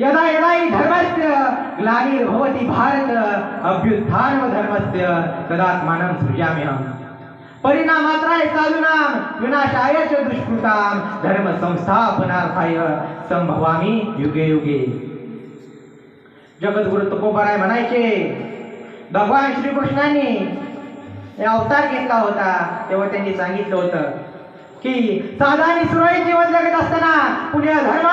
यदा यदा हि धर्मस्य ग्लानिर्भवति भारत अभ्युत्थानम धर्मस्य तदात्मानं सृजाम्यहम्। परिणामात्राय साधूनाम विनाशाय च दुष्कृताम धर्म संस्थापनार्थाय संभवामी युगे युगे। जगद्गुरु तुकोबाराय म्हणायचे भगवान श्रीकृष्णांनी अवतार घेतला होता तेव्हा त्यांनी सांगितलं होतं की साधा आणि सुरळीत जीवन जगत असताना पुण्या धर्मा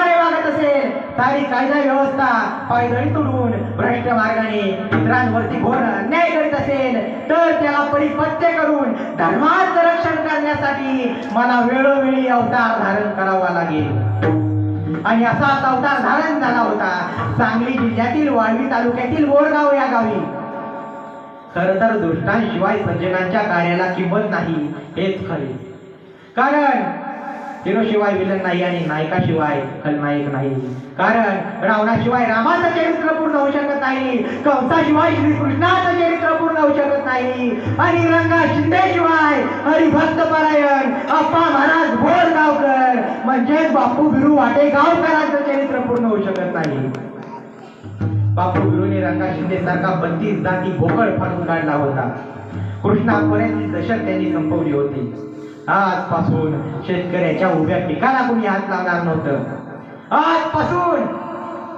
सारी कायदा व्यवस्था पायदळी तोडून भ्रष्ट मार्गाने इतरांवरती घोर अन्याय करीत असेल तर त्याला परिपत्य करून धर्माचं रक्षण करण्यासाठी मला वेळोवेळी अवतार धारण करावा लागेल. आणि असाच अवतार धारण झाला होता सांगली जिल्ह्यातील वाळवी तालुक्यातील बोरगाव या गावी. खर तर दुष्टांशिवाय सज्जनांच्या कार्याला किंमत नाही हेच खरे. कारण हिरोशिवाय विलन नाही आणि नायकाशिवाय खलनायक नाही. कारण रावणाशिवाय रामाचं चरित्र पूर्ण होऊ शकत नाही. कंसाशिवाय श्रीकृष्णाचं चरित्र पूर्ण होऊ शकत नाही. आणि रंगा शिंदेशिवाय हरिभक्त परायण अप्पा महाराज बोरगावकर म्हणजेच बापू बिरू वाटे गावकरांचं चरित्र पूर्ण होऊ शकत नाही. बापू बिरूने रंगा शिंदे सारखा बत्तीस जाती भोकळ फाडून काढला होता. कृष्णापर्यंत दशक त्यांनी संपवली होती. आजपासून शेतकऱ्याच्या उभ्या पिकाला कोणी हात लावणार नव्हतं. आजपासून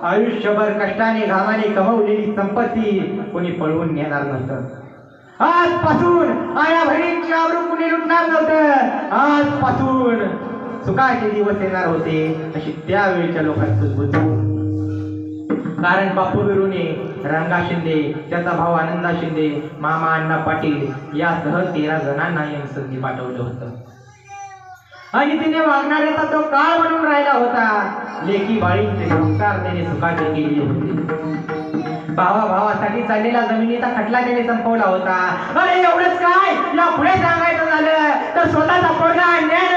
आयुष्यभर कष्टाने घामाने कमवलेली संपत्ती कोणी पळवून घेणार नव्हतं. आजपासून आया बहिणींची आवडून कुणी लुटणार नव्हतं. आजपासून सुखाचे दिवस येणार होते अशी त्यावेळच्या लोकांची बुद्धी कारण बापू बिरुने रंगा शिंदे त्याचा भाऊ आनंदा शिंदे मामा अण्णा पाटील यासह तेरा जणांना यमसंधी पाठवलं होतं. आणि तिने वागणाऱ्याचा तो काळ बनून राहिला होता. लेखी बाळींचे संस्कार त्याने सुखाचे केले होते. भावा भावासाठी चाललेला जमिनीचा खटला त्याने संपवला होता. अरे एवढंच काय? या पुढे सांगायचं झालं तर स्वतःचा पोरगा अन्यायाने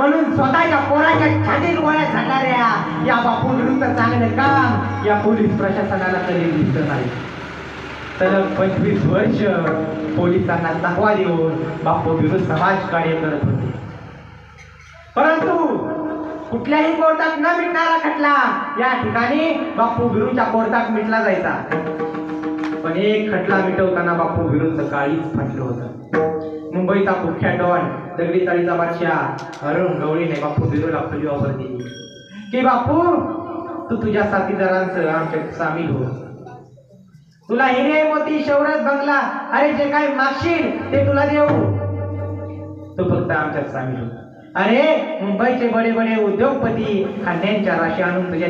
म्हणून स्वतःच्या पोराच्या छातीत गोळ्या झाडणाऱ्या या बापू विरुद्ध चांगलं काम या पोलीस प्रशासनाला कधी दिसत नाही. तर पंचवीस वर्ष पोलिसांना दाखवा देऊन बापू विरुद्ध समाज कार्य करत होते. परंतु कुठल्याही कोर्टात न मिटणारा खटला या ठिकाणी बापू बिरूच्या कोर्टात मिटला जायचा. पण एक खटला मिटवताना बापू बिरूचं काळीच फाटलं होतं. मुंबईचा मुख्या डॉन दगडी चाळीचा बादशाह अरुण गवळीने बापू बिरोला खुली ऑफर दिली की बापू तू तुझ्या साथीदारांसह आमच्यात सामील हो. तुला हिरे मोती शौरत बंगला अरे जे काय मागशील ते तुला देऊ. तू फक्त आमच्यात सामील हो. अरे मुंबईचे बडे बडे उद्योगपती खांद्यांच्या राशी आणून तुझ्या